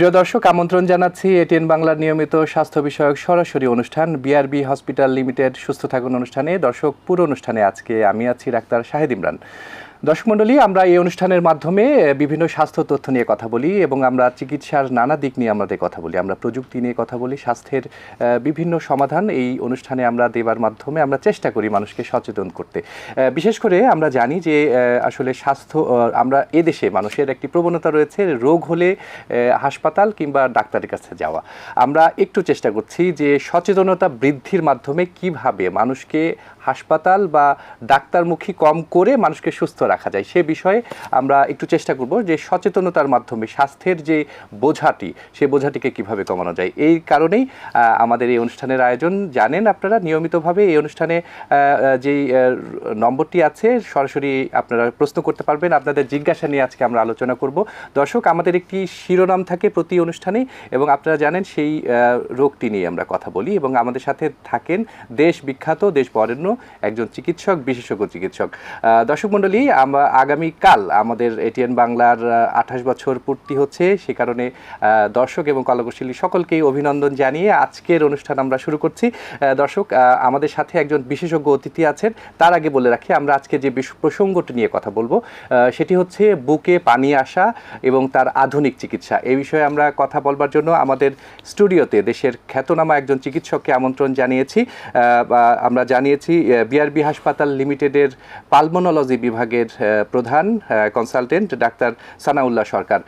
প্রিয় দর্শক, আমন্ত্রণ জানাচ্ছি এটিএন বাংলার নিয়মিত স্বাস্থ্য বিষয়ক সরাসরি অনুষ্ঠান বিআরবি হসপিটাল লিমিটেড সুস্থ থাকুন অনুষ্ঠানে। দর্শক, পুরো অনুষ্ঠানে আজকে আমি আছি ডাক্তার শাহেদ ইমরান। দর্শক মণ্ডলী, আমরা এই অনুষ্ঠানের মাধ্যমে বিভিন্ন স্বাস্থ্য তথ্য নিয়ে কথা বলি এবং আমরা চিকিৎসার নানা দিক নিয়ে আমাদের কথা বলি। আমরা প্রযুক্তি নিয়ে কথা বলি, স্বাস্থ্যের বিভিন্ন সমাধান এই অনুষ্ঠানে আমরা দেবার মাধ্যমে আমরা চেষ্টা করি মানুষকে সচেতন করতে। বিশেষ করে আমরা জানি যে আসলে স্বাস্থ্য আমরা এদেশে মানুষের একটি প্রবণতা রয়েছে রোগ হলে হাসপাতাল কিংবা ডাক্তারের কাছে যাওয়া। আমরা একটু চেষ্টা করছি যে সচেতনতা বৃদ্ধির মাধ্যমে কীভাবে মানুষকে হাসপাতাল বা ডাক্তারমুখী কম করে মানুষকে সুস্থ রাখা যায়। সে বিষয়ে আমরা একটু চেষ্টা করব যে সচেতনতার মাধ্যমে স্বাস্থ্যের যে বোঝাটি, সে বোঝাটিকে কীভাবে কমানো যায়। এই কারণেই আমাদের এই অনুষ্ঠানের আয়োজন। জানেন আপনারা, নিয়মিতভাবে এই অনুষ্ঠানে যেই নম্বরটি আছে, সরাসরি আপনারা প্রশ্ন করতে পারবেন। আপনাদের জিজ্ঞাসা নিয়ে আজকে আমরা আলোচনা করব। দর্শক, আমাদের একটি শিরোনাম থাকে প্রতি অনুষ্ঠানে এবং আপনারা জানেন সেই রোগটি নিয়ে আমরা কথা বলি এবং আমাদের সাথে থাকেন দেশ বিখ্যাত দেশ বরেণ্য একজন চিকিৎসক, বিশেষজ্ঞ চিকিৎসক। দর্শক মণ্ডলী, আমরা আগামীকাল আমাদের এটিএন বাংলার আঠাশ বছর পূর্তি হচ্ছে। সে কারণে দর্শক এবং কলাকুশলী সকলকেই অভিনন্দন জানিয়ে আজকের অনুষ্ঠান আমরা শুরু করছি। দর্শক আমাদের সাথে একজন বিশেষজ্ঞ অতিথি আছেন। তার আগে বলে রাখি, আমরা আজকে যে প্রসঙ্গটি নিয়ে কথা বলব সেটি হচ্ছে বুকে পানি আসা এবং তার আধুনিক চিকিৎসা। এই বিষয়ে আমরা কথা বলবার জন্য আমাদের স্টুডিওতে দেশের খ্যাতনামা একজন চিকিৎসককে আমন্ত্রণ জানিয়েছি। আমরা জানিয়েছি বিআরবি হাসপাতাল লিমিটেডের পালমোনোলজি বিভাগের প্রধান কনসালটেন্ট ডাক্তার সানাউল্লাহ সরকার।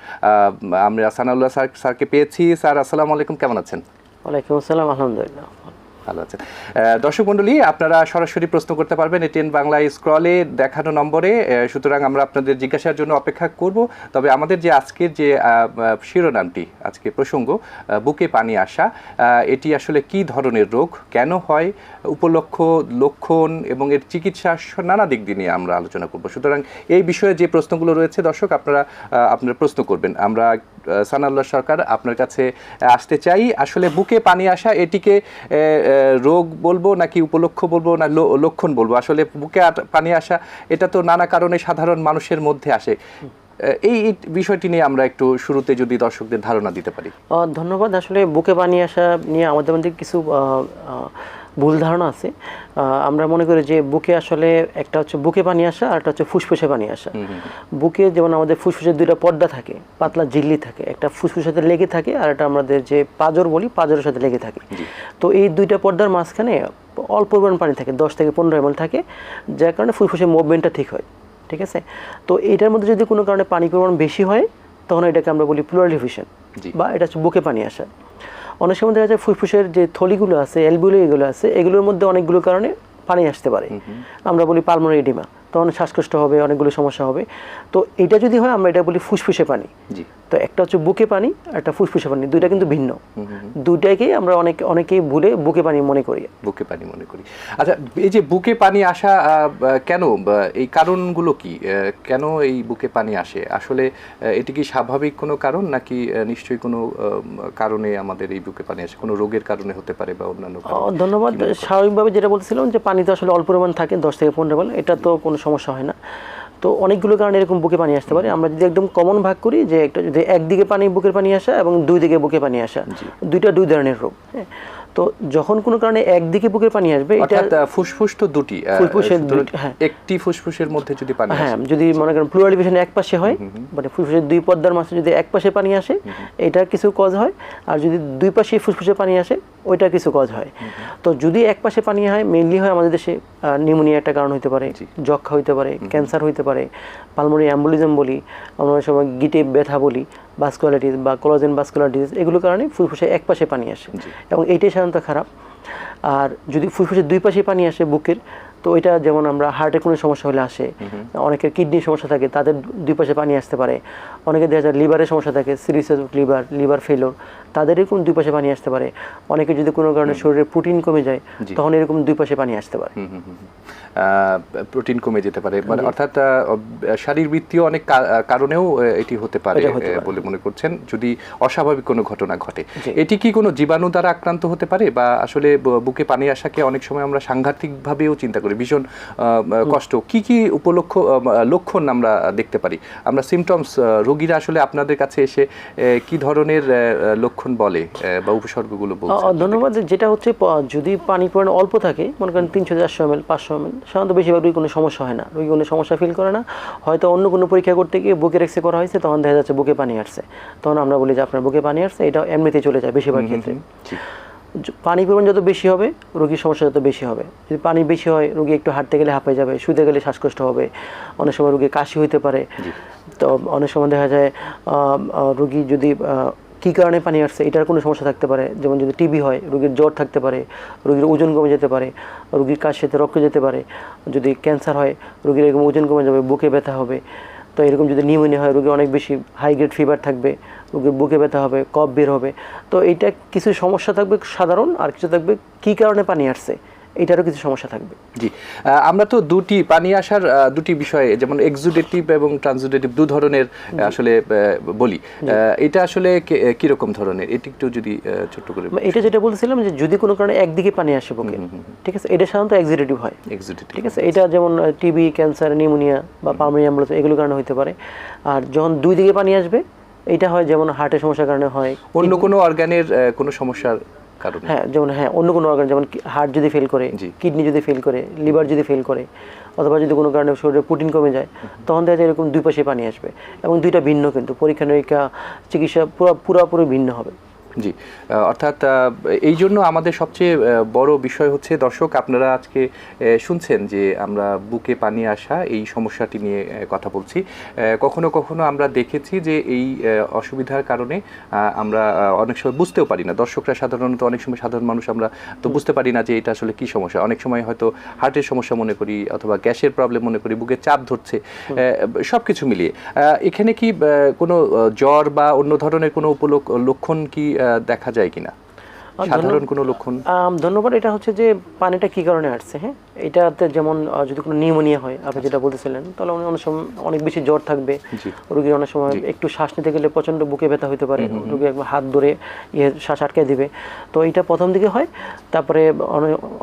আমরা সানাউল্লাহ স্যার স্যারকে পেয়েছি। স্যার, আসসালামু আলাইকুম। কেমন আছেন? ওয়ালাইকুম আসসালাম। আলহামদুলিল্লাহ। ভালো আছেন। দর্শক মণ্ডলী, আপনারা সরাসরি প্রশ্ন করতে পারবেন এটিএন বাংলা স্ক্রলে দেখানো নম্বরে। সুতরাং আমরা আপনাদের জিজ্ঞাসার জন্য অপেক্ষা করব। তবে আমাদের যে আজকের যে শিরোনামটি, আজকে প্রসঙ্গ বুকে পানি আসা এটি আসলে কি ধরনের রোগ, কেন হয়, উপলক্ষ, লক্ষণ এবং এর চিকিৎসা নানা দিক দিয়ে আমরা আলোচনা করব। সুতরাং এই বিষয়ে যে প্রশ্নগুলো রয়েছে, দর্শক আপনারা আপনারা প্রশ্ন করবেন। আমরা আহ, সানাউল্লাহ সরকার আপনার কাছে আসতে চাই। আসলে বুকে পানি আসা এটিকে রোগ বলব নাকি উপলক্ষ বলব না লক্ষণ বলব? আসলে বুকে পানি আসা এটা তো নানা কারণে সাধারণ মানুষের মধ্যে আসে। এই বিষয়টি নিয়ে আমরা একটু শুরুতে যদি দর্শকদের ধারণা দিতে পারি। ধন্যবাদ। আসলে বুকে পানি আসা নিয়ে আমাদের মধ্যে কিছু ভুল ধারণা আছে। আমরা মনে করি যে বুকে আসলে একটা হচ্ছে বুকে পানি আসা আর একটা হচ্ছে ফুসফুসে পানি আসা। বুকে যেমন আমাদের ফুসফুসের দুইটা পর্দা থাকে পাতলা ঝিল্লি থাকে একটা ফুসফুসের সাথে লেগে থাকে আর একটা আমাদের যে পাজর বলি পাজরের সাথে লেগে থাকে। তো এই দুইটা পর্দার মাঝখানে অল্প পরিমাণ পানি থাকে দশ থেকে পনেরো এমএল থাকে যার কারণে ফুসফুসের মুভমেন্টটা ঠিক হয় ঠিক আছে? তো এইটার মধ্যে যদি কোনো কারণে পানি পরিমাণ বেশি হয় তখন এটাকে আমরা বলি প্লুরাল ডিফিউশন বা এটা হচ্ছে বুকে পানি আসা। অনেক সময় দেখা যায় ফুসফুসের যে থলিগুলো আছে এলবুলো এগুলো আছে এগুলোর মধ্যে অনেকগুলো কারণে পানি আসতে পারে। আমরা বলি পালমোনারি এডিমা তখন শ্বাসকষ্ট হবে অনেকগুলো সমস্যা হবে। তো এটা যদি হয় আমরা এটা বলি ফুসফুসে পানি। জি। তো একটা হচ্ছে বুকে পানি আর একটা ফুসফুসে পানি দুইটা কিন্তু ভিন্ন। দুইটাকেই আমরা অনেক অনেকেই ভুলে বুকে পানি মনে করি। বুকে পানি মনে করি। আচ্ছা এই যে বুকে পানি আসা কেন? এই কারণগুলো কি? কেন এই বুকে পানি আসে? আসলে এটি কি স্বাভাবিক কোনো কারণ নাকি নিশ্চয়ই কোনো কারণে আমাদের এই বুকে পানি আসে? কোনো রোগের কারণে হতে পারে বা অন্যান্য ধন্যবাদ। স্বাভাবিকভাবে যেটা বলছিলাম যে পানি তো আসলে অল্প পরিমাণ থাকে দশ থেকে পনেরো বেলা। এটা তো কোনো সমস্যা হয় না। তো অনেকগুলো কারণে এরকম বুকে পানি আসতে পারে। আমরা যদি একদম কমন ভাগ করি যে একটা যদি একদিকে পানি বুকের পানি আসা এবং দুই দিকে বুকে পানি আসা দুইটা দুই ধরনের রোগ হ্যাঁ। তো যখন কোনো কারণে একদিকে বুকের পানি আসবে এটা ফুসফুস তো দুটি হ্যাঁ। একটি ফুসফুসের মধ্যে যদি পানি হ্যাঁ যদি মনে করেন প্লুরাল ডিভিশন এক পাশে হয় মানে ফুসফুসের দুই পর্দার মাঝে যদি এক পাশে পানি আসে এটার কিছু কজ হয়। আর যদি দুই পাশে ফুসফুসে পানি আসে ওইটার কিছু কজ হয়। তো যদি এক পাশে পানি হয় মেইনলি হয় আমাদের দেশে নিউমোনিয়া একটা কারণ হতে পারে যক্ষা হইতে পারে ক্যান্সার হইতে পারে পালমোনি অ্যাম্বুলিজম বলি আমরা অনেক সময় গিটে ব্যথা বলি ভাস্কুলারিটিস বা কোলাজেন ভাস্কুলার ডিজিজ এগুলোর কারণে ফুসফুসে এক পাশে পানি আসে। এবং এইটাই সাধারণত খারাপ। আর যদি ফুসফুসের দুই পাশে পানি আসে বুকের তো ওইটা যেমন আমরা হার্টের কোনো সমস্যা হলে আসে অনেকের কিডনির সমস্যা থাকে তাদের দুই পাশে পানি আসতে পারে। অনেকে দেখা যায় লিভারের সমস্যা থাকে সিরিয়াস লিভার লিভার ফেলোর তাদের এরকম দুই পাশে পানি আসতে পারে। অনেকে যদি কোনো কারণে শরীরে প্রোটিন কমে যায় তখন এরকম দুই পাশে পানি আসতে পারে। প্রোটিন কমে যেতে পারে। মানে অর্থাৎ শারীরবৃত্তীয় অনেক কারণেও এটি হতে পারে। বলে মনে করছেন যদি অস্বাভাবিক কোনো ঘটনা ঘটে। এটি কি কোনো জীবাণু দ্বারা আক্রান্ত হতে পারে? বা আসলে বুকে পানি আসাকে অনেক সময় আমরা সাংঘাতিকভাবেও চিন্তা করি। ভীষণ কষ্ট। কি কি উপলক্ষ লক্ষণ আমরা দেখতে পারি? আমরা সিমটমস রোগীরা আসলে আপনাদের কাছে এসে কি ধরনের লক্ষণ বলে বা উপসর্গগুলো বলছে? ধন্যবাদ যেটা হচ্ছে যদি পানি পরিমাণ অল্প থাকে মনে করেন তিনশো চারশো এম এল পাঁচশো এম এল সাধারণত বেশিরভাগ রোগী কোনো সমস্যা হয় না। রোগী কোনো সমস্যা ফিল করে না। হয়তো অন্য কোনো পরীক্ষা করতে গিয়ে বুকে রেক্সে করা হয়েছে তখন দেখা যাচ্ছে বুকে পানি আসছে। তখন আমরা বলি যে আপনার বুকে পানি আসছে এটা এমনিতে চলে যায় বেশিরভাগ ক্ষেত্রে। পানি পরিমাণ যত বেশি হবে রোগীর সমস্যা যত বেশি হবে। যদি পানি বেশি হয় রোগী একটু হাঁটতে গেলে হাঁপাই যাবে শুতে গেলে শ্বাসকষ্ট হবে অনেক সময় রোগীর কাশি হইতে পারে। তো অনেক সময় দেখা যায় রোগী যদি কী কারণে পানি আসছে এটার কোনো সমস্যা থাকতে পারে। যেমন যদি টিবি হয় রোগীর জ্বর থাকতে পারে রোগীর ওজন কমে যেতে পারে রোগীর কাশিতে রক্ত যেতে পারে। যদি ক্যান্সার হয় রোগীর এরকম ওজন কমে যাবে বুকে ব্যথা হবে। তো এরকম যদি নিউমোনিয়া হয়, রোগী অনেক বেশি হাই গ্রেড ফিভার থাকবে রোগীর বুকে ব্যথা হবে, কফ বের হবে। তো এটা কিছু সমস্যা থাকবে সাধারণ আর কিছু থাকবে কী কারণে পানি আসছে। এইটারও কিছু সমস্যা থাকবে। জি। আমরা তো দুটি পানি আসার দুটি বিষয়ে যেমন এক্সুডেটিভ এবং ট্রানজুডেটিভ দু ধরনের আসলে বলি। এটা আসলে কীরকম ধরনের? এটি একটু যদি ছোট্ট করে এটা যেটা বলছিলাম যে যদি কোনো কারণে একদিকে পানি আসে বুকে ঠিক আছে? এটা সাধারণত এক্সিডেটিভ হয়। এক্সুডেটিভ ঠিক আছে? এটা যেমন টিবি ক্যান্সার নিউমোনিয়া বা পালমোনিয়া অ্যাম্বুলেন্স এগুলোর কারণে হতে পারে। আর যখন দুই দিকে পানি আসবে এটা হয় যেমন হার্টের সমস্যার কারণে হয়। অন্য কোনো অর্গানের কোনো সমস্যার কারণে। হ্যাঁ যেমন হ্যাঁ অন্য কোনো অর্গান যেমন হার্ট যদি ফেল করে কিডনি যদি ফেল করে লিভার যদি ফেল করে অথবা যদি কোনো কারণে শরীরে প্রোটিন কমে যায় তখন দেখা যায় এরকম দুই পাশে পানি আসবে। এবং দুইটা ভিন্ন কিন্তু পরীক্ষা নিরীক্ষা চিকিৎসা পুরো পুরোপুরি ভিন্ন হবে। জি। অর্থাৎ এই জন্য আমাদের সবচেয়ে বড় বিষয় হচ্ছে দর্শক আপনারা আজকে শুনছেন যে আমরা বুকে পানি আসা এই সমস্যাটি নিয়ে কথা বলছি। কখনো কখনো আমরা দেখেছি যে এই অসুবিধার কারণে আমরা অনেক সময় বুঝতেও পারি না। দর্শকরা সাধারণত অনেক সময় সাধারণ মানুষ আমরা তো বুঝতে পারি না যে এটা আসলে কি সমস্যা। অনেক সময় হয়তো হার্টের সমস্যা মনে করি অথবা গ্যাসের প্রবলেম মনে করি বুকে চাপ ধরছে সব কিছু মিলিয়ে। এখানে কি কোনো জ্বর বা অন্য ধরনের কোনো উপলক্ষ লক্ষণ কি দেখা যায় কিনা। সাধারণ কোনো লক্ষণ? ধন্যবাদ। এটা হচ্ছে যে পানিটা কি কারণে আসছে হ্যাঁ? এটাতে যেমন যদি কোনো নিউমোনিয়া হয় আপনি যেটা বলতেছিলেন তাহলে অনেক সময় অনেক বেশি জ্বর থাকবে। রোগীর অনেক সময় একটু শ্বাস নিতে গেলে প্রচণ্ড বুকে ব্যথা হতে পারে। রোগী একবার হাত ধরে ইয়ে শ্বাস আটকে দিবে। তো এটা প্রথম দিকে হয় তারপরে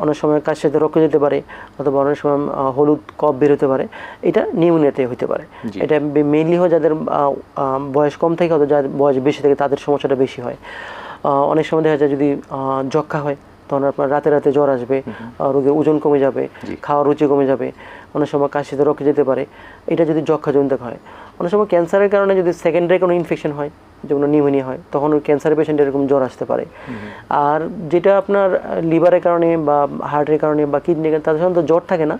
অনেক সময় কাজ সাথে রক্ত যেতে পারে অথবা অনেক সময় হলুদ কফ বের হতে পারে। এটা নিউমোনিয়াতে হতে পারে। এটা মেইনলি হয় যাদের বয়স কম থাকে অথবা যাদের বয়স বেশি থাকে তাদের সমস্যাটা বেশি হয়। অনেক সময় দেখা যায় যদি যক্ষা হয় তখন আপনার রাতে রাতে জ্বর আসবে রোগীর ওজন কমে যাবে খাওয়ার রুচি কমে যাবে অনেক সময় কাশিতে রক্ত যেতে পারে এটা যদি যক্ষা জনিত হয়। অনেক সময় ক্যান্সারের কারণে যদি সেকেন্ডারি কোনো ইনফেকশন হয় যেমন নিউমোনিয়া হয় তখন ওই ক্যান্সার পেশেন্টের এরকম জ্বর আসতে পারে। আর যেটা আপনার লিভারের কারণে বা হার্টের কারণে বা কিডনির কারণে তাদের সাধারণত জ্বর থাকে না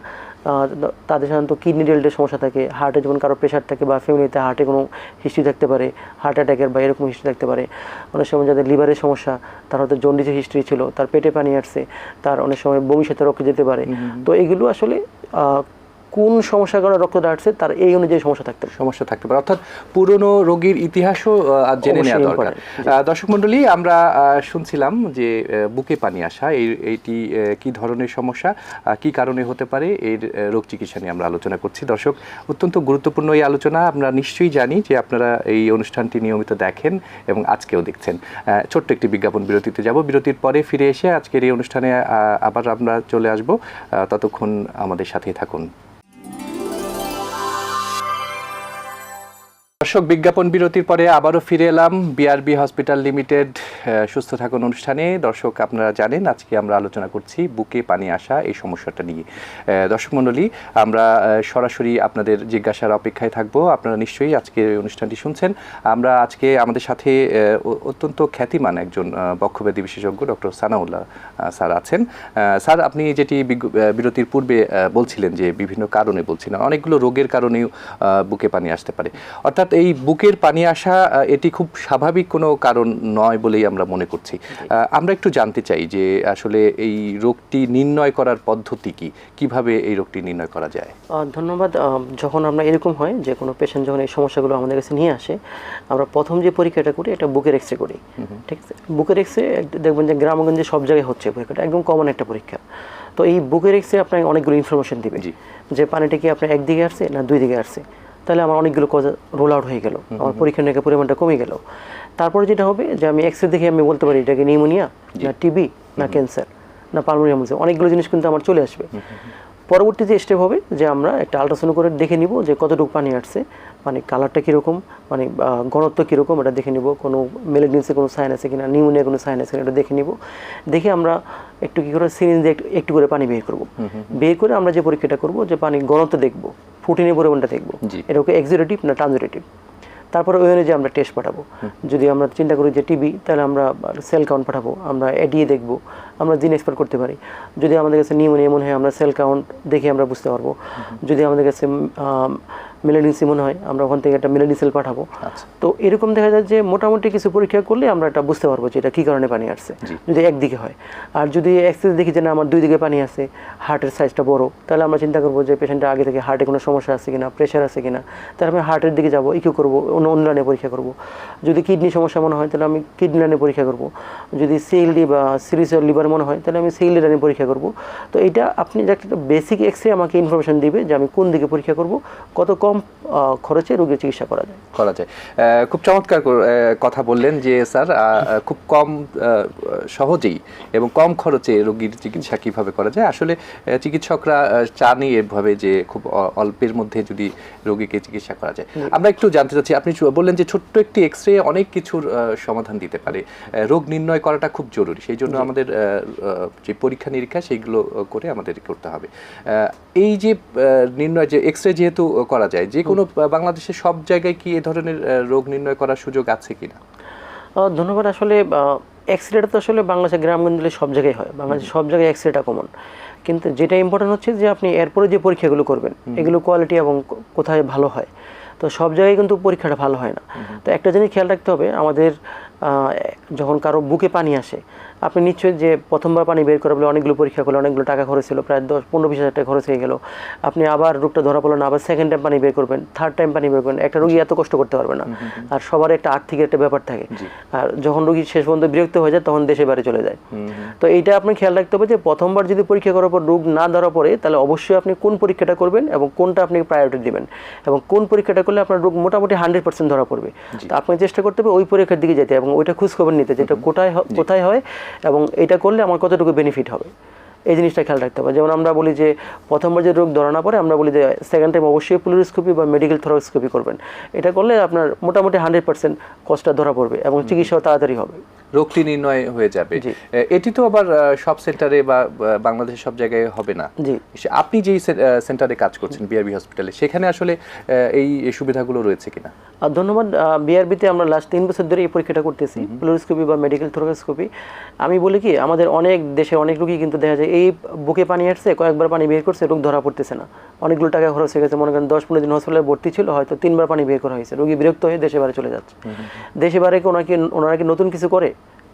তাদের সাধারণত কিডনি রিলেটেড সমস্যা থাকে হার্টে যেমন কারও প্রেশার থাকে বা ফ্যামিলিতে হার্টে কোনো হিস্ট্রি থাকতে পারে হার্ট অ্যাটাকের বা এরকম হিস্ট্রি থাকতে পারে। অনেক সময় যাদের লিভারের সমস্যা তার হয়তো জন্ডিসের হিস্ট্রি ছিল তার পেটে পানি আসছে তার অনেক সময় বমি সাথে রক্ষে যেতে পারে। তো এগুলো আসলে কোন সমস্যার কারণে রক্তটা আসছে তার এই অনুযায়ী সমস্যা থাকতে পারে। সমস্যা থাকতে পারে। অর্থাৎ পুরনো রোগীর ইতিহাসও জেনে নেওয়া দরকার। দর্শক মন্ডলী আমরা শুনছিলাম যে বুকে পানি আসা এই এইটি কি ধরনের সমস্যা কি কারণে হতে পারে এর রোগ চিকিৎসা নিয়ে আমরা আলোচনা করছি। দর্শক অত্যন্ত গুরুত্বপূর্ণ এই আলোচনা আমরা নিশ্চয়ই জানি যে আপনারা এই অনুষ্ঠানটি নিয়মিত দেখেন এবং আজকেও দেখছেন। ছোট্ট একটি বিজ্ঞাপন বিরতিতে যাব। বিরতির পরে ফিরে এসে আজকের এই অনুষ্ঠানে আহ, আবার আমরা চলে আসব। আহ, ততক্ষণ আমাদের সাথেই থাকুন। দর্শক, বিজ্ঞাপন বিরতির পরে আবারও ফিরে এলাম বিআরবি হসপিটাল লিমিটেড সুস্থ থাকুন অনুষ্ঠানে। দর্শক, আপনারা জানেন, আজকে আমরা আলোচনা করছি বুকে পানি আসা এই সমস্যাটা নিয়ে। দর্শক মণ্ডলী, আমরা সরাসরি আপনাদের জিজ্ঞাসার অপেক্ষায় থাকব। আপনারা নিশ্চয়ই আজকে অনুষ্ঠানটি শুনছেন। আমরা আজকে আমাদের সাথে অত্যন্ত খ্যাতিমান একজন বক্ষব্যাধি বিশেষজ্ঞ ডক্টর সানাউল্লাহ স্যার আছেন। স্যার, আপনি যেটি বিরতির পূর্বে বলছিলেন যে বিভিন্ন কারণে বলছিলেন অনেকগুলো রোগের কারণেও বুকে পানি আসতে পারে। অর্থাৎ এই বুকের পানি আসা এটি খুব স্বাভাবিক কোনো কারণ নয় বলেই আমরা মনে করছি। আমরা একটু জানতে চাই যে আসলে এই রোগটি নির্ণয় করার পদ্ধতি কি? কীভাবে এই রোগটি নির্ণয় করা যায়? ধন্যবাদ। যখন আমরা এরকম হয় যে কোনো পেশেন্ট যখন এই সমস্যাগুলো আমাদের কাছে নিয়ে আসে আমরা প্রথম যে পরীক্ষাটা করি এটা বুকের এক্সরে করি। ঠিক আছে? বুকের এক্স রে দেখবেন যে গ্রামগঞ্জে সব জায়গায় হচ্ছে পরীক্ষাটা একদম কমন একটা পরীক্ষা। তো এই বুকের এক্স রে আপনাকে অনেকগুলো ইনফরমেশন দিবে। যে পানিটা কি আপনার একদিকে আসছে না দুই দিকে আসছে? তাহলে আমার অনেকগুলো কজ রোল আউট হয়ে গেল। আমার পরীক্ষা নিরীক্ষার পরিমাণটা কমে গেল। তারপরে যেটা হবে যে আমি এক্স রে দেখে আমি বলতে পারি এটাকে নিউমোনিয়া না টিবি না ক্যান্সার না পালমোনিয়া অনেকগুলো জিনিস কিন্তু আমার চলে আসবে। পরবর্তী যে স্টেপ হবে যে আমরা একটা আলট্রাসাউন্ড করে দেখে নিব যে কতটুকু পানি আসছে মানে কালারটা কীরকম মানে ঘনত্ব কীরকম এটা দেখে নিব কোনো মেলেডিন্সের কোনো সাইন আছে কিনা নিউমোনিয়া কোনো সাইন আছে কিনা এটা দেখে নিব। দেখে আমরা একটু কী করে সিরিঞ্জ দিয়ে একটু করে পানি বের করব। বের করে আমরা যে পরীক্ষাটা করব যে পানি ঘনত্ব দেখব ফুটিনের পরিমাণটা দেখব। এটা ওকে এক্সিরেটিভ না ট্রানজিটিভ তারপরে ওই অনুযায়ী আমরা টেস্ট পাঠাবো। যদি আমরা চিন্তা করি যে টিবি তাহলে আমরা সেল কাউন্ট পাঠাবো আমরা এডিয়ে দেখব আমরা জিন এক্সপার্ট করতে পারি। যদি আমাদের কাছে নিউমোনিয়া মনে হয় আমরা সেল কাউন্ট দেখে আমরা বুঝতে পারব। যদি আমাদের কাছে মেলাডিনসি মনে হয় আমরা ওখান থেকে একটা মেলাডিন সেল পাঠাবো। আচ্ছা। তো এরকম দেখা যায় যে মোটামুটি কিছু পরীক্ষা করলে আমরা এটা বুঝতে পারব যে এটা কী কারণে পানি আসছে। যদি একদিকে হয়। আর যদি এক্সেস দেখি যে না আমার দুই দিকে পানি আছে হার্টের সাইজটা বড় তাহলে আমরা চিন্তা করব যে পেশেন্টটা আগে থেকে হার্টে কোনো সমস্যা আছে কিনা প্রেশার আছে কিনা। তাহলে আমি হার্টের দিকে যাব ইকিউ করব অন্য অন্য লাইনে পরীক্ষা করব। যদি কিডনি সমস্যা মনে হয় তাহলে আমি কিডনি লাইনে পরীক্ষা করব। যদি সিএলডি বা সিরিজ লিভার মনে হয় তাহলে আমি সিএলডি লাইনে পরীক্ষা করব। তো এটা আপনি একটা বেসিক এক্স রে আমাকে ইনফরমেশন দিবে যে আমি কোন দিকে পরীক্ষা করব কত কম খরচে রোগীর চিকিৎসা করা যায়। করা যায়। খুব চমৎকার কথা বললেন যে স্যার খুব কম সহজেই এবং কম খরচে রোগীর চিকিৎসা কীভাবে করা যায়? আসলে চিকিৎসকরা চানই এভাবে যে খুব অল্পের মধ্যে যদি রোগীকে চিকিৎসা করা যায়। আমরা একটু জানতে চাচ্ছি আপনি বললেন যে ছোট্ট একটি এক্স রে অনেক কিছুর সমাধান দিতে পারে। রোগ নির্ণয় করাটা খুব জরুরি সেই জন্য আমাদের যে পরীক্ষা নিরীক্ষা সেইগুলো করে আমাদের করতে হবে। এই যে নির্ণয় যে এক্স রে যেহেতু করা যায় যে কোনো আহ, বাংলাদেশের সব জায়গায় কি এ ধরনের রোগ নির্ণয় করার সুযোগ আছে কিনা? আহ, ধন্যবাদ। আসলে এক্স রেটা তো আসলে বাংলাদেশের গ্রামগঞ্জে সব জায়গায় হয়। বাংলাদেশের সব জায়গায় এক্স রেটা কমন কিন্তু যেটা ইম্পর্টেন্ট হচ্ছে যে আপনি এরপরে যে পরীক্ষাগুলো করবেন এগুলো কোয়ালিটি এবং কোথায় ভালো হয় তো সব জায়গায় কিন্তু পরীক্ষাটা ভালো হয় না। তো একটা জিনিস খেয়াল রাখতে হবে আমাদের যখন কারও বুকে পানি আসে আপনি নিশ্চয়ই যে প্রথমবার পানি বের করা বলে অনেকগুলো পরীক্ষা করলে অনেকগুলো টাকা খরচ ছিল প্রায় দশ পনেরো বিশ হাজার টাকা খরচ হয়ে গেল। আপনি আবার রোগটা ধরা পড়ল না আবার সেকেন্ড টাইম পানি বের করবেন থার্ড টাইম পানি বের করবেন একটা রোগী এত কষ্ট করতে পারবে না। আর সবার একটা আর্থিক একটা ব্যাপার থাকে। আর যখন রোগী শেষ পর্যন্ত বিরক্ত হয়ে যায় তখন দেশে বাড়ি চলে যায়। তো এইটা আপনি খেয়াল রাখতে হবে যে প্রথমবার যদি পরীক্ষা করার পর রোগ না ধরা পড়ে তাহলে অবশ্যই আপনি কোন পরীক্ষাটা করবেন এবং কোনটা আপনি প্রায়োরিটি দিবেন। এবং কোন পরীক্ষাটা করলে আপনার রোগ মোটামুটি হান্ড্রেড পার্সেন্ট ধরা পড়বে। তো আপনি চেষ্টা করতে হবে ওই পরীক্ষার দিকে যেতে এবং ওইটা খোঁজখবর নিতে যেটা কোথায় কোথায় হয় এবং এটা করলে আমার কতটুকু বেনিফিট হবে। এই জিনিসটা খেয়াল রাখতে হবে। যেমন আমরা বলি যে প্রথমবার যে রোগ ধরা না পড়ে আমরা বলি যে সেকেন্ড টাইম অবশ্যই প্লুরোস্কোপি বা মেডিকেল থেরোস্কোপি করবেন। এটা করলে আপনার মোটামুটি হান্ড্রেড পার্সেন্ট কষ্টটা ধরা পড়বে এবং চিকিৎসাও তাড়াতাড়ি হবে। রোগটি নির্ণয় হয়ে যাবে। এটি তো আবার সব সেন্টারে বা বাংলাদেশের সব জায়গায় হবে না। আপনি যেই সেন্টারে কাজ করছেন বিআরবি হসপিটালে সেখানে আসলে এই সুবিধাগুলো রয়েছে কিনা? ধন্যবাদ। বিআরবিতে আমরা লাস্ট তিন বছর ধরে এই পরীক্ষাটা করতেছি ফ্লোরোস্কোপি বা মেডিকেল থোরাস্কোপি আমি বলি কি আমাদের অনেক দেশে অনেক রোগী কিন্তু দেখা যায় এই বুকে পানি আসছে কয়েকবার পানি বের করছে রোগ ধরা পড়তেছে না। অনেকগুলো টাকা খরচ হয়ে গেছে মনে করেন দশ পনেরো দিন হসপিটালে ভর্তি ছিল হয়তো তিনবার পানি বের করা হয়েছে। রোগী বিরক্ত হয়ে দেশে বাড়ি চলে যাচ্ছে। দেশে বাড়ি কি ওনাকে ওনারা কি নতুন কিছু করে?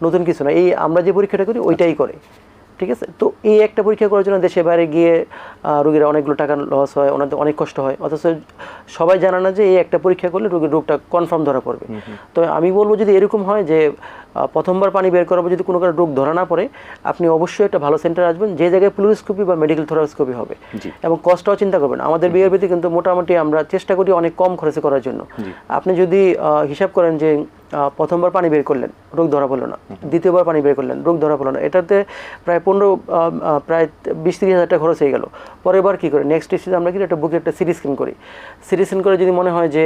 নতুন কিছু না এই আমরা যে পরীক্ষাটা করি ওইটাই করে ঠিক আছে? তো এই একটা পরীক্ষা করার জন্য দেশে বাইরে গিয়ে রোগীরা অনেকগুলো টাকা লস হয় ওনাদের অনেক কষ্ট হয় অথচ সবাই জানা না যে এই একটা পরীক্ষা করলে রোগীর রোগটা কনফার্ম ধরা পড়বে। তো আমি বলব যদি এরকম হয় যে প্রথমবার পানি বের করাবো যদি কোনো কারণে রোগ ধরা না পড়ে আপনি অবশ্যই একটা ভালো সেন্টার আসবেন যে জায়গায় প্লুরোস্কোপি বা মেডিকেল থোরাস্কোপি হবে। এবং কষ্টও চিন্তা করবেন আমাদের বিআরবিতে কিন্তু মোটামুটি আমরা চেষ্টা করি অনেক কম খরচে করার জন্য। আপনি যদি হিসাব করেন যে প্রথমবার পানি বের করলেন রোগ ধরা পড়ল না। দ্বিতীয়বার পানি বের করলেন রোগ ধরা পড়ল না। এটাতে প্রায় পনেরো প্রায় বিশ তিরিশ হাজার টাকা খরচ হয়ে গেল। পরের বার কী করে? নেক্সট স্টেজে আমরা কি একটা বুকে একটা সিটি স্ক্যান করি। সিটি স্ক্যান করে যদি মনে হয় যে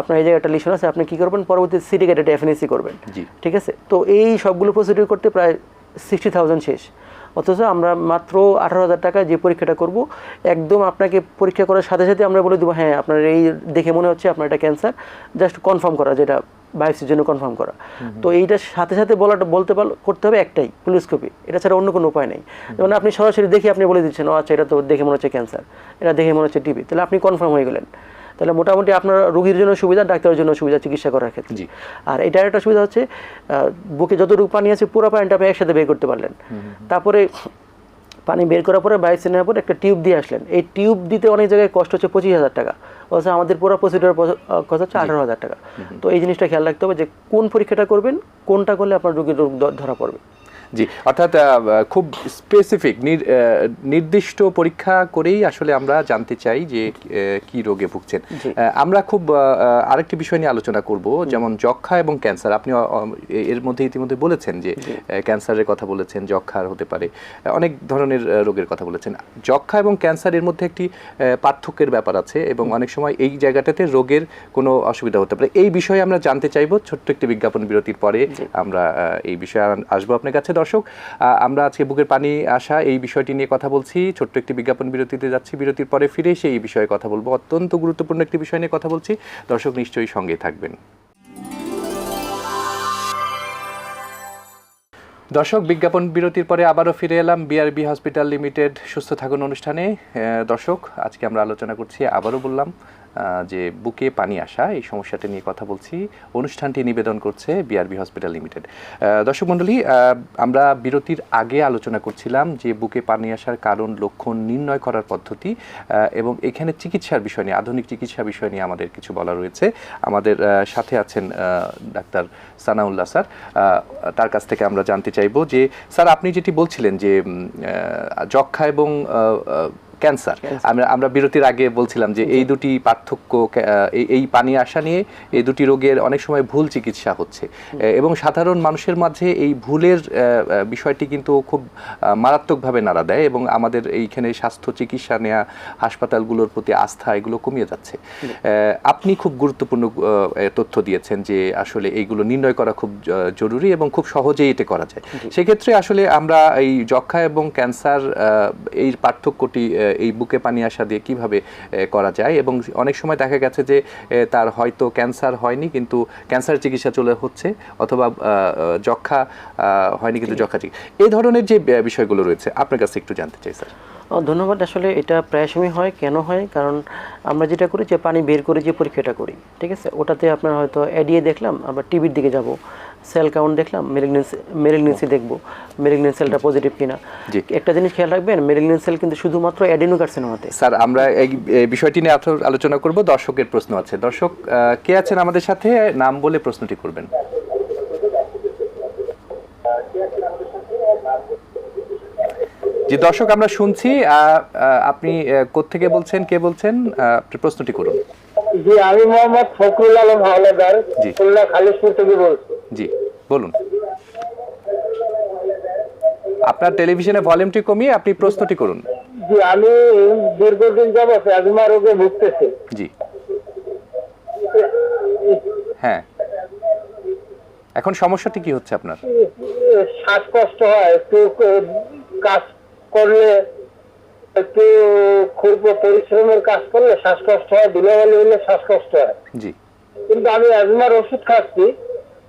আপনার এই জায়গায় একটা লিশন আছে আপনি কী করবেন? পরবর্তী সিটি একটা এফএনএসি করবেন। জি। ঠিক আছে? তো এই সবগুলো প্রসিডিউর করতে প্রায় সিক্সটি থাউজেন্ড শেষ। অথচ আমরা মাত্র আঠারো হাজার টাকা যে পরীক্ষাটা করব একদম আপনাকে পরীক্ষা করার সাথে সাথে আমরা বলে দেবো হ্যাঁ আপনার এই দেখে মনে হচ্ছে আপনার এটা ক্যান্সার জাস্ট কনফার্ম করা যেটা বায়োপসির জন্য কনফার্ম করা। তো এইটার সাথে সাথে বলাটা বলতে পার করতে হবে একটাই পুলিস্কোপি এটা ছাড়া অন্য কোনো উপায় নেই। যেমন আপনি সরাসরি দেখে আপনি বলে দিচ্ছেন ও আচ্ছা এটা তো দেখে মনে হচ্ছে ক্যান্সার এটা দেখে মনে হচ্ছে টিবি তাহলে আপনি কনফার্ম হয়ে গেলেন। তাহলে মোটামুটি আপনার রোগীর জন্য সুবিধা ডাক্তারের জন্য সুবিধা চিকিৎসা করার ক্ষেত্রে। আর এটার একটা সুবিধা হচ্ছে বুকে যতটুকু পানি আছে পুরো পানিটা আপনি একসাথে বের করতে পারলেন। তারপরে পানি বের করার পরে বাইরে নেওয়ার পরে একটা টিউব দিয়ে আসলেন। এই টিউব দিতে অনেক জায়গায় কষ্ট হচ্ছে পঁচিশ হাজার টাকা। অথচ আমাদের পুরো প্রসিডিওর কষ্ট হচ্ছে আঠারো হাজার টাকা। তো এই জিনিসটা খেয়াল রাখতে হবে যে কোন পরীক্ষাটা করবেন কোনটা করলে আপনার রোগীর রোগ ধরা পড়বে। জি অর্থাৎ খুব স্পেসিফিক নির্দিষ্ট পরীক্ষা করেই আসলে আমরা জানতে চাই যে কি রোগে ভুগছেন। আমরা খুব আরেকটি বিষয় নিয়ে আলোচনা করব যেমন যক্ষা এবং ক্যান্সার। আপনি এর মধ্যে ইতিমধ্যে বলেছেন যে ক্যান্সারের কথা বলেছেন যক্ষার হতে পারে অনেক ধরনের রোগের কথা বলেছেন। যক্ষা এবং ক্যান্সার এর মধ্যে একটি পার্থক্যের ব্যাপার আছে এবং অনেক সময় এই জায়গাটাতে রোগের কোনো অসুবিধা হতে পারে। এই বিষয়ে আমরা জানতে চাইব ছোট্ট একটি বিজ্ঞাপন বিরতির পরে আমরা এই বিষয়ে আসব আপনার কাছে। দর্শক আমরা আজকে বুকের পানি আসা এই বিষয়টি নিয়ে কথা বলছি। ছোট্ট একটি বিজ্ঞাপন বিরতিতে যাচ্ছি। বিরতির পরে ফিরে এসে এই বিষয়ে কথা বলব। অত্যন্ত গুরুত্বপূর্ণ একটি বিষয় নিয়ে কথা বলছি। দর্শক নিশ্চয়ই সঙ্গে থাকবেন। দর্শক, বিজ্ঞাপন বিরতির পরে আবারও ফিরে এলাম বিআরবি হসপিটাল লিমিটেড সুস্থ থাকুন অনুষ্ঠানে। দর্শক, আজকে আমরা আলোচনা করছি, আবারও বললাম যে বুকে পানি আসা, এই সমস্যাটা নিয়ে কথা বলছি। অনুষ্ঠানটি নিবেদন করছে বিআরবি হসপিটাল লিমিটেড দর্শক মণ্ডলী আমরা বিরতির আগে আলোচনা করছিলাম যে বুকে পানি আসার কারণ, লক্ষণ নির্ণয় করার পদ্ধতি এবং এখানে চিকিৎসার বিষয় নিয়ে, আধুনিক চিকিৎসা বিষয় নিয়ে আমাদের কিছু বলা রয়েছে। আমাদের সাথে আছেন ডাক্তার সানাউল্লাহ স্যার। তার কাছ থেকে আমরা জানতে চাইব যে, স্যার, আপনি যেটি বলছিলেন যে যক্ষা এবং ক্যান্সার। আমরা আমরা বিরতির আগে বলছিলাম যে এই দুটি পার্থক্য এই- পানি আসা নিয়ে এই দুটি রোগের অনেক সময় ভুল চিকিৎসা হচ্ছে। এবং সাধারণ মানুষের মাঝে এই ভুলের বিষয়টি কিন্তু খুব মারাত্মকভাবে নাড়া দেয় এবং আমাদের এইখানে স্বাস্থ্য চিকিৎসা নেওয়া হাসপাতালগুলোর প্রতি আস্থা এগুলো কমিয়ে যাচ্ছে। আপনি খুব গুরুত্বপূর্ণ তথ্য দিয়েছেন যে আসলে এইগুলো নির্ণয় করা খুব জরুরি এবং খুব সহজেই এটা করা যায়। সেক্ষেত্রে আসলে আমরা এই যক্ষা এবং ক্যান্সার এই পার্থক্যটি এই বুকে পানি আসা দিয়ে কীভাবে করা যায়? এবং অনেক সময় দেখা গেছে যে তার হয়তো ক্যান্সার হয়নি কিন্তু ক্যান্সার চিকিৎসা চলে হচ্ছে অথবা যক্ষা হয়নি কিন্তু যক্ষা চিকিৎসা এই ধরনের যে বিষয়গুলো রয়েছে আপনার কাছে একটু জানতে চাই স্যার। ধন্যবাদ। আসলে এটা প্রায় সময় হয় কেন হয়? কারণ আমরা যেটা করি যে পানি বের করে যে পরীক্ষাটা করি ঠিক আছে? ওটাতে আপনার হয়তো এডিএ দেখলাম আমরা টিভির দিকে যাব। সেল কাউন্ট দেখলাম মেরিগনেন্সি মেরিগনেন্সি দেখব মেরিগনেন্স সেলটা পজিটিভ কিনা। একটা জিনিস খেয়াল রাখবেন মেরিগনেন্স সেল কিন্তু শুধুমাত্র অ্যাডিনোকার্সিনোমাতে স্যার আমরা এই বিষয়টি নিয়ে আরও আলোচনা করব দর্শকের প্রশ্ন আছে। দর্শক কে আছেন আমাদের সাথে? নাম বলে প্রশ্নটি করবেন। জি দর্শক আমরা শুনছি আপনি কোত্থেকে বলছেন কে বলছেন? আপনি প্রশ্নটি করুন। জি আমি মোহাম্মদ ফখরুল আলম হাওলাদার। খুলনা খালিশপুর থেকে বলছি। জি বলুন। আপনার টেলিভিশনে ভলিউমটি কমিয়ে আপনি প্রশ্নটি করুন। জি আমি দীর্ঘদিন যাবৎ অ্যাজমা রোগে ভুগতেছি। জি। হ্যাঁ। এখন সমস্যাটি কি হচ্ছে আপনার? শ্বাসকষ্ট হয় একটু কাজ করলে একটু খুব পরিশ্রমের কাজ করলে শ্বাসকষ্ট হয় ধুলাবালি হলে শ্বাসকষ্ট হয়। জি। কিন্তু আমি অ্যাজমার ওষুধ খাচ্ছি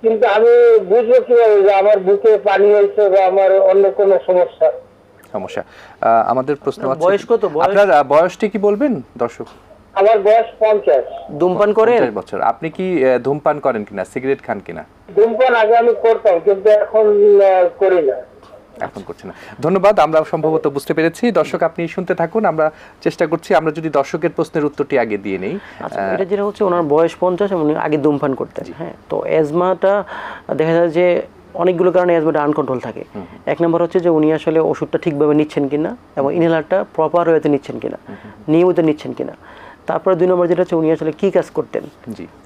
কিন্তু আমি বুঝব কীভাবে যে আমার বুকে পানি হয়েছে বা আমার অন্য কোনো সমস্যা। সমস্যা। আমাদের প্রশ্ন আছে বয়স কত? আপনার বয়সটি কি বলবেন দর্শক? আমার বয়স পঞ্চাশ। ধূমপান করেন? পঞ্চাশ বছর। আপনি কি ধূমপান করেন কিনা সিগারেট খান কিনা? ধূমপান আগে আমি করতাম কিন্তু এখন আহ, করি না। এখন করছে না। ধন্যবাদ আমরা সম্ভবত বুঝতে পেরেছি। দর্শক আপনি শুনতে থাকুন আমরা চেষ্টা করছি আমরা যদি দর্শকের প্রশ্নের উত্তরটি আগে দিয়ে নেই আচ্ছা এটা যেটা হচ্ছে ওনার বয়স পঞ্চাশ এবং উনি আগে ধূমপান করতেন হ্যাঁ। তো অ্যাজমাটা দেখা যায় যে অনেকগুলো কারণে অ্যাজমাটা আনকন্ট্রোল থাকে। এক নম্বর হচ্ছে যে উনি আসলে ওষুধটা ঠিকভাবে নিচ্ছেন কিনা এবং ইনহেলারটা প্রপার ওয়েতে নিচ্ছেন কিনা নিয়মিত নিচ্ছেন কিনা। তারপরে দুই নম্বর যেটা হচ্ছে উনি আসলে কি কাজ করতেন?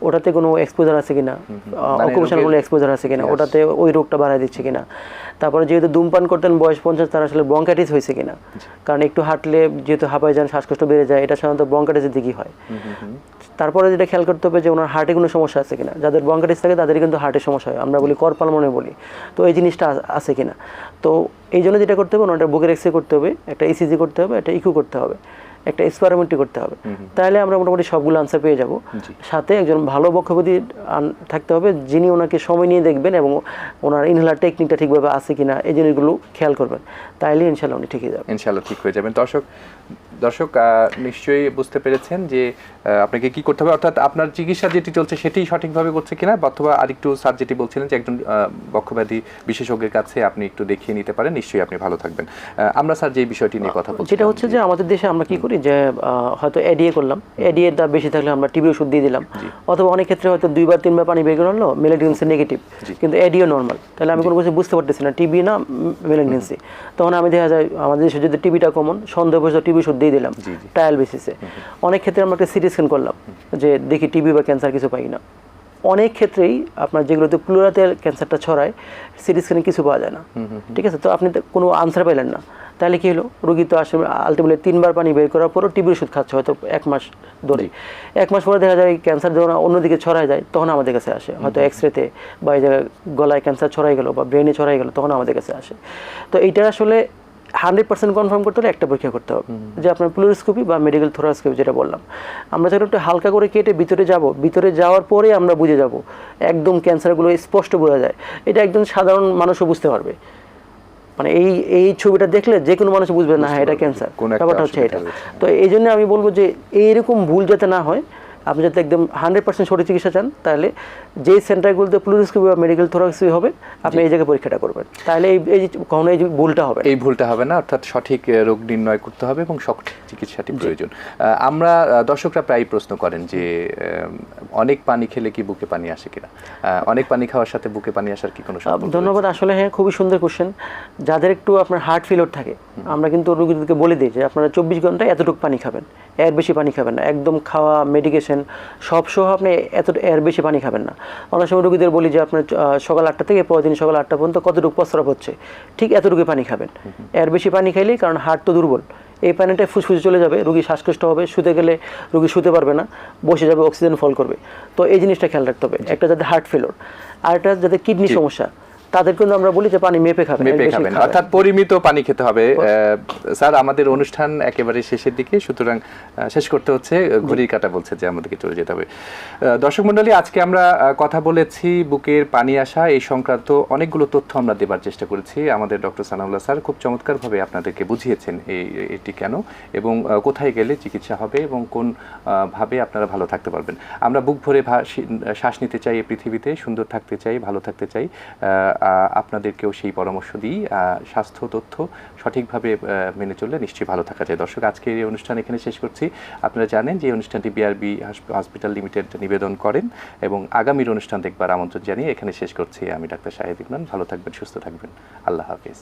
ওটাতে কোনো এক্সপোজার আছে কিনা? মানে অকুপেশনাল রোগের- কোনো এক্সপোজার আছে কিনা? ওটাতে ওই রোগটা বাড়ায় দিচ্ছে কিনা? তারপরে যেহেতু ধূমপান করতেন বয়স পঞ্চাশ তার আসলে ব্রঙ্কাইটিস হয়েছে কিনা? কারণ একটু হাঁটলে যেহেতু হাঁপায় যান শ্বাসকষ্ট বেড়ে যায় এটা সাধারণত ব্রঙ্কাইটিসের দিকেই হয়। তারপরে যেটা খেয়াল করতে হবে যে ওনার হার্টে কোনো সমস্যা আছে কিনা? যাদের ব্রঙ্কাইটিস থাকে তাদের কিন্তু হার্টের সমস্যা হয়। আমরা বলি করপাল মনে বলি। তো এই জিনিসটা আছে কিনা? তো এই জন্য যেটা করতে হবে ওনার বুকের এক্সরে করতে হবে একটা ইসিজি করতে হবে একটা ইকু করতে হবে। একটা এক্সপারিমেন্টই করতে হবে। তাহলে আমরা মোটামুটি সবগুলো আনসার পেয়ে যাব। সাথে একজন ভালো বক্ষপতি থাকতে হবে যিনি ওনাকে সময় নিয়ে দেখবেন এবং ওনার ইনহেলার টেকনিকটা ঠিকভাবে আছে কিনা এই জিনিসগুলো খেয়াল করবেন। তাহলে ইনশাল্লাহ উনি ঠিকই যাবেন। ইনশাল্লাহ ঠিক হয়ে যাবেন। দর্শক দর্শক নিশ্চয়ই বুঝতে পেরেছেন যে আপনাকে কি করতে হবে? অর্থাৎ আপনার চিকিৎসা যেটি চলছে সেটি সঠিকভাবে করছে কিনা অথবা আরেকটু স্যার যেটি বলছিলেন যে একজন বক্ষব্যাধি বিশেষজ্ঞের কাছে আপনি একটু দেখিয়ে নিতে পারেন নিশ্চয়ই আপনি ভালো থাকবেন। আমরা স্যার যে বিষয়টি নিয়ে কথা বলছি যেটা হচ্ছে যে আমাদের দেশে আমরা কি করি যে হয়তো এডিএ করলাম। এডিএ দাম বেশি থাকলে আমরা টিবি ওষুধ দিয়ে দিলাম। অথবা অনেক ক্ষেত্রে হয়তো দুইবার তিনবার পানি বের করে আনলো মেলেডিনসি নেগেটিভ কিন্তু এডিও নর্মাল তাহলে আমি কোনো কিছু বুঝতে পারতেছি না। টিবি না মেলেডিনসি তখন আমি দেখা যায় আমাদের দেশে যদি টিবিটা কমন সন্দেহ বসে টিবি ওষুধ দিয়ে দিলাম ট্রায়াল বেসিসে অনেক ক্ষেত্রে আমরা একটা সিটি স্ক্যান করলাম যে দেখি টিবি বা ক্যান্সার কিছু পাই না। অনেক ক্ষেত্রেই আপনার যেগুলোতে প্লুরাতে ক্যান্সারটা ছড়ায় সিটি স্ক্যানে কিছু পাওয়া যায় না। ঠিক আছে? তো আপনি তো কোনো আনসার পেলেন না। তাহলে কি হলো? রোগী তো আসলে আলটিমেটলি তিনবার পানি বের করার পরও টিবির ওষুধ খাচ্ছে হয়তো এক মাস ধরে। এক মাস পরে দেখা যায় ক্যান্সার যখন অন্যদিকে ছড়ায় যায় তখন আমাদের কাছে আসে। হয়তো এক্স রেতে বা এই জায়গায় গলায় ক্যান্সার ছড়াই গেলো বা ব্রেনে ছড়াই গেলো তখন আমাদের কাছে আসে। তো এইটা আসলে হান্ড্রেড পার্সেন্ট কনফার্ম করতে হলে একটা পরীক্ষা করতে হবে। যে আপনার প্লুরোস্কোপি বা মেডিকেল থোরাস্কোপি যেটা বললাম। আমরা যখন একটু হালকা করে কেটে ভিতরে যাব ভিতরে যাওয়ার পরে আমরা বুঝে যাব। একদম ক্যান্সারগুলো স্পষ্ট বোঝা যায়। এটা একজন সাধারণ মানুষও বুঝতে পারবে। মানে এই এই ছবিটা দেখলে যে কোনো মানুষ বুঝবে না হ্যাঁ এটা ক্যান্সার। ব্যাপারটা হচ্ছে এটা। তো এই জন্য আমি বলব যে এইরকম ভুল যাতে না হয় আপনি যাতে একদম হান্ড্রেড পার্সেন্ট সঠিক চিকিৎসা চান তাহলে যেই সেন্টারগুলোতে প্লুরোস্কোপি বা মেডিকেল থোরাক্সি হবে আপনি এই জায়গায় পরীক্ষাটা করবেন। তাহলে এই এই কখনো এই ভুলটা হবে এই ভুলটা হবে না অর্থাৎ সঠিক রোগ নির্ণয় করতে হবে এবং সঠিক চিকিৎসাটি প্রয়োজন। আমরা দর্শকরা প্রায় প্রশ্ন করেন যে অনেক পানি খেলে কি বুকে পানি আসে কিনা? অনেক পানি খাওয়ার সাথে বুকে পানি আসার কি কোনো ধন্যবাদ। আসলে হ্যাঁ খুবই সুন্দর কোশ্চেন যাদের একটু আপনার হার্ট ফেলিওর থাকে আমরা কিন্তু রোগীদেরকে বলে দিই যে আপনারা চব্বিশ ঘন্টায় এতটুকু পানি খাবেন। এর বেশি পানি খাবেন না। একদম খাওয়া মেডিকেশন সব সহ আপনি এত এর বেশি পানি খাবেন না। অনেক সময় রোগীদের বলি যে আপনার সকাল আটটা থেকে পরের দিন সকাল আটটা পর্যন্ত কতটুকু প্রস্রাব হচ্ছে? ঠিক এতটুকু পানি খাবেন। এর বেশি পানি খাইলেই কারণ হার্ট তো দুর্বল। এই পানিটা ফুসফুসে চলে যাবে রোগী শ্বাসকষ্ট হবে শুতে গেলে রুগী শুতে পারবে না বসে যাবে অক্সিজেন ফল করবে। তো এই জিনিসটা খেয়াল রাখতে হবে। একটা যাতে হার্ট ফেলোর আর একটা যাতে কিডনি সমস্যা। তাদের কিন্তু আমরা বলি যে পানি মেপে খাবেন মেপে খাবেন। অর্থাৎ পরিমিত পানি খেতে হবে। স্যার আমাদের অনুষ্ঠান একেবারে শেষের দিকে সুতরাং শেষ করতে হচ্ছে ঘড়ির কাটা বলছে যে আমাদেরকে চলে যেতে হবে। দর্শক মণ্ডলী আজকে আমরা কথা বলেছি বুকের পানি আসা এই সংক্রান্ত অনেকগুলো তথ্য আমরা দেবার চেষ্টা করেছি। আমাদের ডক্টর সানাউল্লাহ স্যার খুব চমৎকারভাবে আপনাদেরকে বুঝিয়েছেন এই এটি কেন এবং কোথায় গেলে চিকিৎসা হবে এবং কোন ভাবে আপনারা ভালো থাকতে পারবেন। আমরা বুক ভরে শ্বাস নিতে চাই এই পৃথিবীতে সুন্দর থাকতে চাই ভালো থাকতে চাই। আপনাদেরকেও সেই পরামর্শ দিই। স্বাস্থ্য তথ্য সঠিকভাবে মেনে চললে নিশ্চয়ই ভালো থাকা যায়। দর্শক, আজকে এই অনুষ্ঠান এখানে শেষ করছি। আপনারা জানেন যে অনুষ্ঠানটি বিআরবি হসপিটাল লিমিটেড নিবেদন করেন এবং আগামীর অনুষ্ঠান দেখবার আমন্ত্রণ জানিয়ে এখানে শেষ করছি। আমি ডাক্তার শাহেদ ইমরান। ভালো থাকবেন, সুস্থ থাকবেন। আল্লাহ হাফিজ।